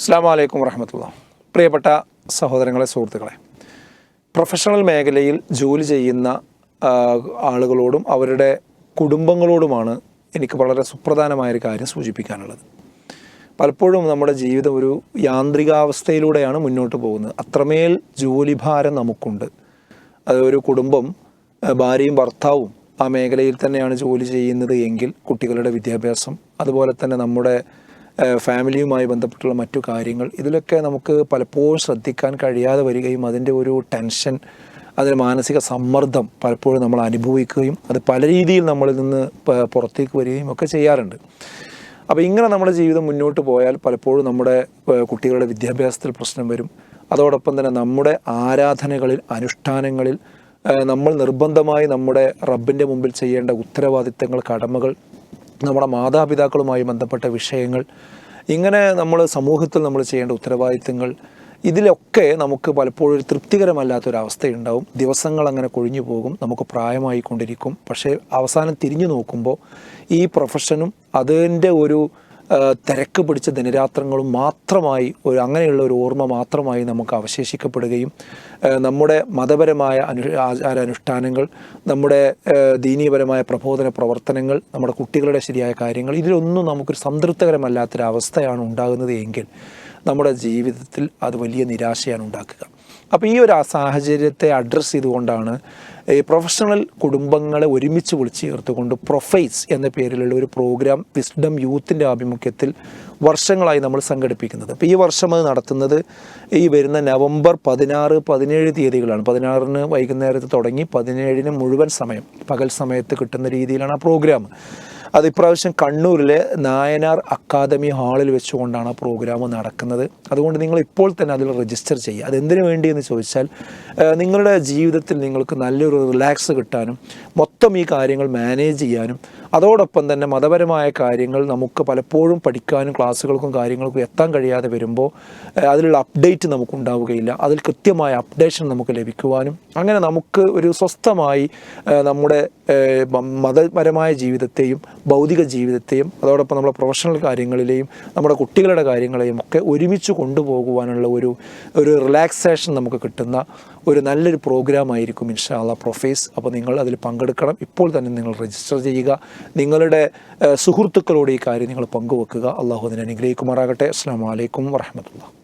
അസ്സാം വലൈക്കും വറഹമത്തുള്ള. പ്രിയപ്പെട്ട സഹോദരങ്ങളെ സുഹൃത്തുക്കളെ. പ്രൊഫഷണൽ മേഖലയിൽ ജോലി ചെയ്യുന്ന ആളുകളോടും അവരുടെ കുടുംബങ്ങളോടുമാണ് എനിക്ക് വളരെ സുപ്രധാനമായൊരു കാര്യം സൂചിപ്പിക്കാനുള്ളത്. പലപ്പോഴും നമ്മുടെ ജീവിതം ഒരു യാന്ത്രികാവസ്ഥയിലൂടെയാണ് മുന്നോട്ട് പോകുന്നത്. അത്രമേൽ ജോലിഭാരം നമുക്കുണ്ട്. അത് ഒരു കുടുംബം ഭാര്യയും ഭർത്താവും ആ മേഖലയിൽ തന്നെയാണ് ജോലി ചെയ്യുന്നത് എങ്കിൽ കുട്ടികളുടെ വിദ്യാഭ്യാസം അതുപോലെ തന്നെ നമ്മുടെ ഫാമിലിയുമായി ബന്ധപ്പെട്ടുള്ള മറ്റു കാര്യങ്ങൾ ഇതിലൊക്കെ നമുക്ക് പലപ്പോഴും ശ്രദ്ധിക്കാൻ കഴിയാതെ വരികയും അതിന്റെ ഒരു ടെൻഷൻ അതിന് മാനസിക സമ്മർദ്ദം പലപ്പോഴും നമ്മൾ അനുഭവിക്കുകയും അത് പല രീതിയിൽ നമ്മളിൽ നിന്ന് പുറത്തേക്ക് വരികയും ഒക്കെ ചെയ്യാറുണ്ട്. അപ്പോൾ ഇങ്ങനെ നമ്മുടെ ജീവിതം മുന്നോട്ട് പോയാൽ പലപ്പോഴും നമ്മുടെ കുട്ടികളുടെ വിദ്യാഭ്യാസത്തിൽ പ്രശ്നം വരും. അതോടൊപ്പം തന്നെ നമ്മുടെ ആരാധനകളിൽ അനുഷ്ഠാനങ്ങളിൽ നമ്മൾ നിർബന്ധമായി നമ്മുടെ റബ്ബിന്റെ മുമ്പിൽ ചെയ്യേണ്ട ഉത്തരവാദിത്തങ്ങൾ കടമകൾ നമ്മുടെ മാതാപിതാക്കളുമായി ബന്ധപ്പെട്ട വിഷയങ്ങൾ ഇങ്ങനെ നമ്മൾ സമൂഹത്തിൽ നമ്മൾ ചെയ്യേണ്ട ഉത്തരവാദിത്തങ്ങൾ ഇതിലൊക്കെ നമുക്ക് പലപ്പോഴും ഒരു തൃപ്തികരമല്ലാത്തൊരവസ്ഥയുണ്ടാവും. ദിവസങ്ങൾ അങ്ങനെ കൊഴിഞ്ഞു പോകും നമുക്ക് പ്രായമായിക്കൊണ്ടിരിക്കും. പക്ഷേ അവസാനം തിരിഞ്ഞു നോക്കുമ്പോൾ ഈ പ്രൊഫഷനും അതിന്റെ ഒരു തിരക്ക് പിടിച്ച ദിനരാത്രങ്ങളും മാത്രമായി ഒരു അങ്ങനെയുള്ള ഒരു ഓർമ്മ മാത്രമായി നമുക്ക് അവശേഷിക്കപ്പെടുകയും നമ്മുടെ മതപരമായ അനു ആചാരാനുഷ്ഠാനങ്ങൾ നമ്മുടെ ദീനീയപരമായ പ്രബോധന പ്രവർത്തനങ്ങൾ നമ്മുടെ കുട്ടികളുടെ ശരിയായ കാര്യങ്ങൾ ഇതിലൊന്നും നമുക്കൊരു സംതൃപ്തകരമല്ലാത്തൊരവസ്ഥയാണ് ഉണ്ടാകുന്നത് എങ്കിൽ നമ്മുടെ ജീവിതത്തിൽ അത് വലിയ നിരാശയാണ് ഉണ്ടാക്കുക. അപ്പോൾ ഈ ഒരു സാഹചര്യത്തെ അഡ്രസ്സ് ചെയ്തുകൊണ്ടാണ് ഈ പ്രൊഫഷണൽ കുടുംബങ്ങളെ ഒരുമിച്ച് വിളിച്ചു ചേർത്തുകൊണ്ട് പ്രൊഫൈസ് എന്ന പേരിലുള്ള ഒരു പ്രോഗ്രാം വിസ്ഡം യൂത്തിന്റെ ആഭിമുഖ്യത്തിൽ വർഷങ്ങളായി നമ്മൾ സംഘടിപ്പിക്കുന്നത്. അപ്പോൾ ഈ വർഷം അത് നടത്തുന്നത് ഈ വരുന്ന നവംബർ പതിനാറ് പതിനേഴ് തീയതികളാണ്. പതിനാറിന് വൈകുന്നേരത്ത് തുടങ്ങി പതിനേഴിന് മുഴുവൻ സമയം പകൽ സമയത്ത് കിട്ടുന്ന രീതിയിലാണ് ആ പ്രോഗ്രാം അത് ഇപ്രാവശ്യം കണ്ണൂരിലെ നായനാർ അക്കാദമി ഹാളിൽ വെച്ചുകൊണ്ടാണ് ആ പ്രോഗ്രാം നടക്കുന്നത്. അതുകൊണ്ട് നിങ്ങൾ ഇപ്പോൾ തന്നെ അതിൽ രജിസ്റ്റർ ചെയ്യുക. അതെന്തിനു വേണ്ടിയെന്ന് ചോദിച്ചാൽ നിങ്ങളുടെ ജീവിതത്തിൽ നിങ്ങൾക്ക് നല്ലൊരു റിലാക്സ് കിട്ടാനും മൊത്തം ഈ കാര്യങ്ങൾ മാനേജ് ചെയ്യാനും അതോടൊപ്പം തന്നെ മതപരമായ കാര്യങ്ങൾ നമുക്ക് പലപ്പോഴും പഠിക്കാനും ക്ലാസ്സുകൾക്കും കാര്യങ്ങൾക്കും എത്താൻ കഴിയാതെ വരുമ്പോൾ അതിലുള്ള അപ്ഡേറ്റ് നമുക്ക് ഉണ്ടാവുകയില്ല. അതിൽ കൃത്യമായ അപ്ഡേഷൻ നമുക്ക് ലഭിക്കുവാനും അങ്ങനെ നമുക്ക് ഒരു സ്വസ്ഥമായി നമ്മുടെ മതപരമായ ജീവിതത്തെയും ഭൗതിക ജീവിതത്തെയും അതോടൊപ്പം നമ്മുടെ പ്രൊഫഷണൽ കാര്യങ്ങളിലെയും നമ്മുടെ കുട്ടികളുടെ കാര്യങ്ങളെയും ഒക്കെ ഒരുമിച്ച് കൊണ്ടുപോകുവാനുള്ള ഒരു ഒരു റിലാക്സേഷൻ നമുക്ക് കിട്ടുന്ന ഒരു നല്ലൊരു പ്രോഗ്രാം ആയിരിക്കും ഇൻഷാല്ല പ്രൊഫേസ് അപ്പോൾ നിങ്ങൾ അതിൽ പങ്കെടുക്കണം. ഇപ്പോൾ തന്നെ നിങ്ങൾ രജിസ്റ്റർ ചെയ്യുക. നിങ്ങളുടെ സുഹൃത്തുക്കളോട് ഈ കാര്യം നിങ്ങൾ പങ്കുവെക്കുക. അള്ളാഹു അതിനെ അനുഗ്രഹിക്കുമാറാകട്ടെ. അസ്സാം വലൈക്കും വർഹമത്തുള്ള